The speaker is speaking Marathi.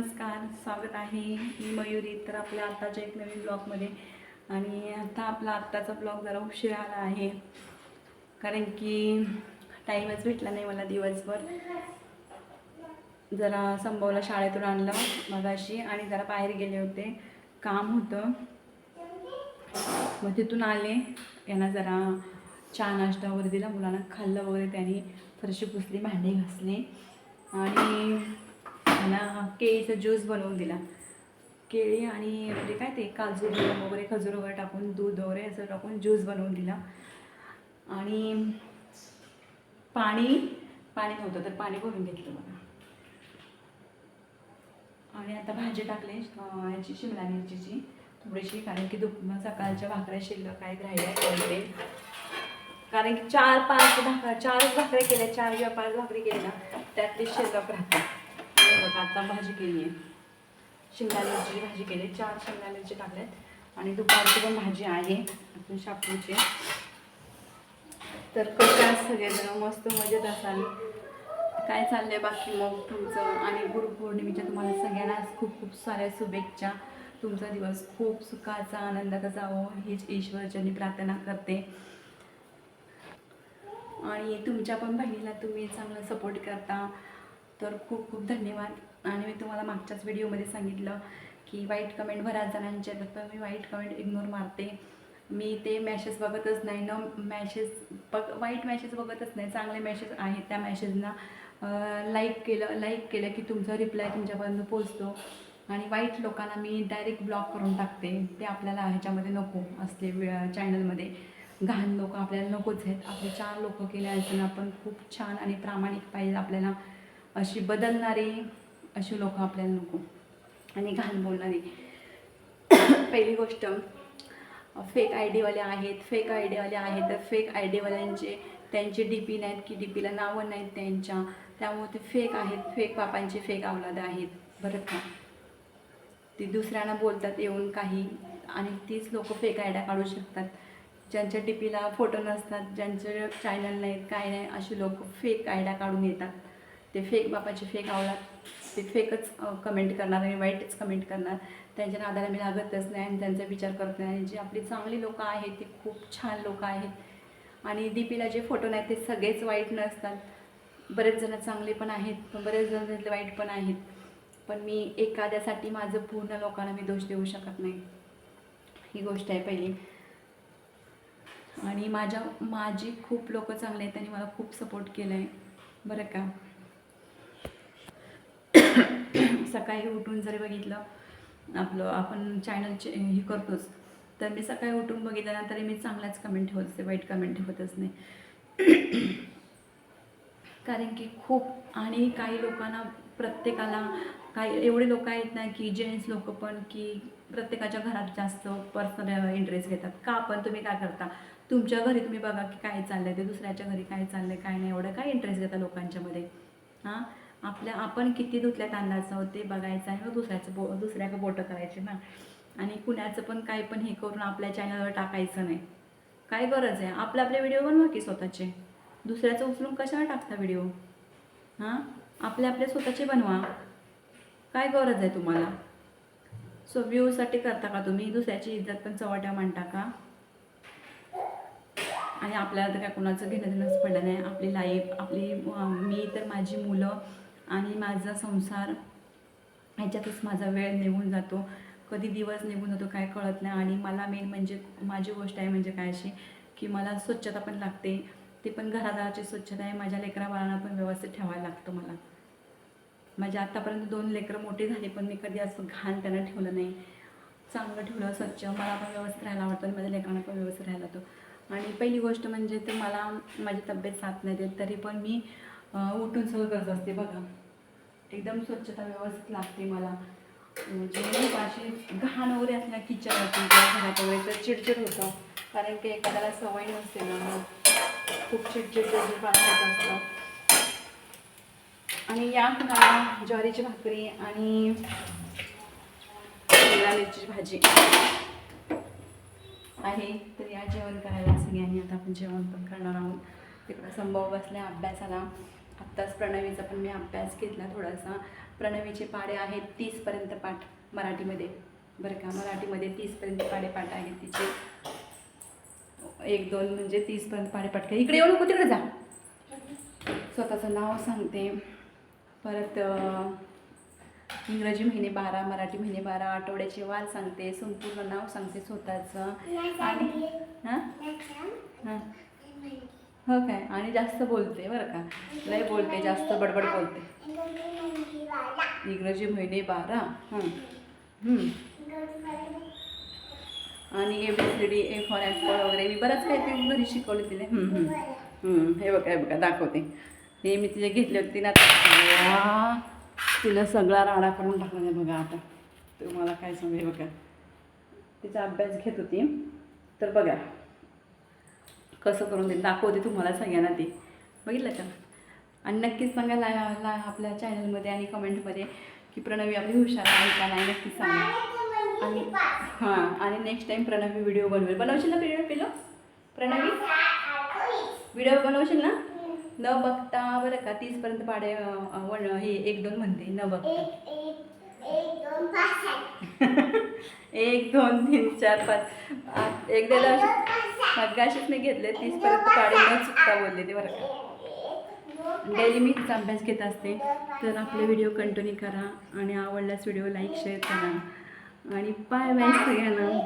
नमस्कार स्वागत आहे. मी मयुरी तर आपल्या आत्ताच्या एक नवीन ब्लॉगमध्ये. आणि आता आपला आत्ताचा ब्लॉग जरा उशीर आला आहे. कारण की टाईमच भेटला नाही मला दिवसभर. जरा संभवला शाळेतून आणलं मगाशी आणि जरा बाहेर गेले होते. काम होतं. मग तिथून आले. यांना जरा चहा नाश्ता वगैरे दिला. मुलांना खाल्लं वगैरे त्यांनी. फरशी पुसली भांडी घासली. आणि त्यांना केळीचा ज्यूस बनवून दिला. केळी आणि म्हणजे काय ते काजू बदाम वगैरे खजूर वगैरे टाकून दूध वगैरे असं टाकून ज्यूस बनवून दिला. आणि पाणी पाणी नव्हतं तर पाणी भरून घेतलं बघा. आणि आता भाजी टाकले याची शिमला मिरचीची. थोडीशी कारण की दुप सकाळच्या भाकऱ्या शिल्लक आहेत राहिल्या वगैरे कारण की चार पाच भाकऱ्या चारच भाकऱ्या केल्या चार किंवा पाच भाकरी केल्या त्यातली शिल्लक राहतात बघा आता भाजी केली आहे. शेंगदाण्याची भाजी केली चार शिमला मिरची टाकल्यात. आणि दुपारची पण भाजी आहे आपण शापूची. तर कशा सगळेजण? मस्त मजेत असाल? काय चाललंय बाकी मग तुमचं? आणि गुरुपौर्णिमेच्या तुम्हाला सगळ्यांना खूप खूप साऱ्या शुभेच्छा. तुमचा दिवस खूप सुखाचा आनंदाचा जावं हीच ईश्वरच्यानी प्रार्थना करते. आणि तुमच्या पण बहिणीला तुम्ही चांगला सपोर्ट करता. तर खूप खूप धन्यवाद. आणि मी तुम्हाला मागच्याच व्हिडिओमध्ये सांगितलं की वाईट कमेंट बऱ्याच जणांचे येतात मी वाईट कमेंट इग्नोर मारते. मी ते मॅसेज बघतच नाही. न मॅसेज बघ वाईट मॅसेज बघतच नाही. चांगले मॅसेज आहेत त्या मॅसेजना लाईक केलं लाईक केलं की तुमचा रिप्लाय तुमच्यापर्यंत पोचतो आणि वाईट लोकांना मी डायरेक्ट ब्लॉक करून टाकते. ते आपल्याला ह्याच्यामध्ये नको असले चॅनलमध्ये घाण लोक आपल्याला नकोच आहेत. आपले चार लोक केले असून आपण खूप छान आणि प्रामाणिक पाहिजे आपल्याला. अशी बदलणारी अशी लोक आपल्याला नको. आणि घाण बोलणारी. पहिली गोष्ट फेक आय डीवाले आहेत फेक आय डीवाले आहेत तर फेक आय डीवाल्यांचे त्यांचे डी पी नाहीत की डी पीला नावं नाहीत त्यांच्या. त्यामुळे ते फेक आहेत फेक बापांचे फेक अवलादं आहेत. बरं का? ती दुसऱ्यांना बोलतात येऊन काही आणि तीच लोक फेक आयड्या काढू शकतात. ज्यांच्या डी पीला फोटो नसतात ज्यांचे चॅनल नाहीत काय नाही अशी लोक फेक आयड्या काढून येतात. ते फेक बापाचे फेक आवडतात ते फेकच कमेंट करणार आणि वाईटच कमेंट करणार. त्यांच्या नादाला मी लागतच नाही आणि त्यांचा विचार करत नाही. आणि जी आपली चांगली लोकं आहेत ती खूप छान लोकं आहेत. आणि दीपीला जे फोटो नाहीत ते सगळेच वाईट नसतात. बरेच जण चांगले पण आहेत पण बरेच जण त्यातले वाईट पण आहेत. पण मी एखाद्यासाठी माझं पूर्ण लोकांना मी दोष देऊ शकत नाही. ही गोष्ट आहे पहिली. आणि माझ्या माझी खूप लोकं चांगले आहेत त्यांनी मला खूप सपोर्ट केला आहे बरं का? सकाळी उठून जरी बघितलं आपलं आपण चॅनलचे हे करतोच. तर मी सकाळी उठून बघितलं तरी मी चांगल्याच कमेंट होत असते वाईट कमेंट होतच नाही. कारण की खूप आणि काही लोकांना प्रत्येकाला काही एवढे लोक आहेत ना की जेंट्स लोक पण की प्रत्येकाच्या घरात जास्त पर्सनल इंटरेस्ट घेतात. का पण तुम्ही काय करता? तुमच्या घरी तुम्ही बघा की काय चाललंय ते दुसऱ्याच्या घरी काय चाललंय काय नाही एवढं काय इंटरेस्ट घेता लोकांच्यामध्ये? हां? आपल्या आपण किती धुतल्या तांदळाचं होते ते बघायचं आहे मग दुसऱ्याचं बो दुसऱ्याकडे बोटं करायचे ना. आणि कुणाचं पण काही पण हे करून आपल्या चॅनलवर टाकायचं नाही. काय गरज आहे? आपले आपले व्हिडिओ बनवा की स्वतःचे? दुसऱ्याचं उचलून कशाला टाकता व्हिडिओ हां? आपले आपले स्वतःचे बनवा. काय गरज आहे तुम्हाला? सो व्ह्यूसाठी करता का तुम्ही? दुसऱ्याची इज्जत पण चवट्या मांडता का? आणि आपल्याला तर काय कोणाचं घेणं देणंच पडलं नाही. आपली लाईफ आपली मी तर माझी मुलं आणि माझा संसार ह्याच्यातच माझा वेळ निघून जातो. कधी दिवस निघून जातो काय कळत नाही. आणि मला मेन म्हणजे माझी गोष्ट आहे म्हणजे काय अशी की मला स्वच्छता पण लागते. ते पण घरादाराची स्वच्छता आहे. माझ्या लेकरा बाळांना पण व्यवस्थित ठेवायला लागतं मला. माझे आत्तापर्यंत दोन लेकरं मोठी झाली पण मी कधी असं घाण त्यांना ठेवलं नाही. चांगलं ठेवलं स्वच्छ. मला पण व्यवस्थित राहायला आवडतं आणि माझ्या लेकरांना पण व्यवस्थित राहायला होतं आणि पहिली गोष्ट म्हणजे ते मला माझी तब्येत साथ नाही देत. तरी पण मी उठून सगळं करत असते बघा. एकदम स्वच्छता व्यवस्थित लागते मला. म्हणजे नाही अशी घाण वगैरे असल्या किचन होती किंवा घरात वगैरे तर चिडचिड होतं. कारण की एखाद्याला सवय नसते ना मग खूप चिडचिड चिडचिड वाटत असतं. आणि या मला ज्वारीची भाकरी आणि शिमला भाजी. आहे तर या जेवण करायला सगळ्यांनी आता आपण जेवण पण करणार आहोत. तिकडं संभव बसल्या अभ्यासाला. आत्ताच प्रणवीचा पण मी अभ्यास घेतला थोडासा. प्रणवीचे पाडे आहेत तीसपर्यंत पाठ मराठीमध्ये. बरं का मराठीमध्ये तीसपर्यंत पाडे पाठ आहेत तिचे. एक दोन म्हणजे तीसपर्यंत पाडे पाठ केले. इकडे येऊ नको तिकडे जा. स्वतःचं नाव सांगते. परत इंग्रजी महिने बारा मराठी महिने बारा आठवड्याचे वार सांगते संपूर्ण नाव सांगते स्वतःचं. आणि हां? हो काय? आणि जास्त बोलते बरं का? लय बोलते जास्त बडबड बोलते. इंग्रजी महिने बारा आणि A B C D A for apple वगैरे मी बरंच काही ते घरी शिकवले तिने हे बघा हे बघा दाखवते. हे मी तिचे घेतले होते ना तिला सगळा राडा करून टाकला आहे बघा आता. तुम्हाला काय सांगू बघा. तिचा अभ्यास घेत होती. तर बघा. कसं करून दे दाखवते तुम्हाला सगळ्यांना ते. बघितलं का? आणि नक्कीच सांगा ला ला आपल्या चॅनलमध्ये आणि कमेंटमध्ये की प्रणवी आपली हुशार आहे का नाही नक्कीच सांगा. आणि हां आणि नेक्स्ट टाईम प्रणवी व्हिडिओ बनवेल. बनवशील ना व्हिडिओ पिलो प्रणवी? व्हिडिओ बनवशील ना? न बघता बरं का तीसपर्यंत पाडे वन हे एक दोन म्हणते न बघता. एक दोन तीन चार पाच. आ, एकदा मगाशीच मी घेतले तीसपर्यंत पाडे न चुकता बोलले ते बरं का. डेली मी तिचा अभ्यास घेत असते. तर आपले व्हिडिओ कंटिन्यू करा आणि आवडल्यास व्हिडिओ लाईक शेअर करा. आणि बाय बाय सगळ्यांना.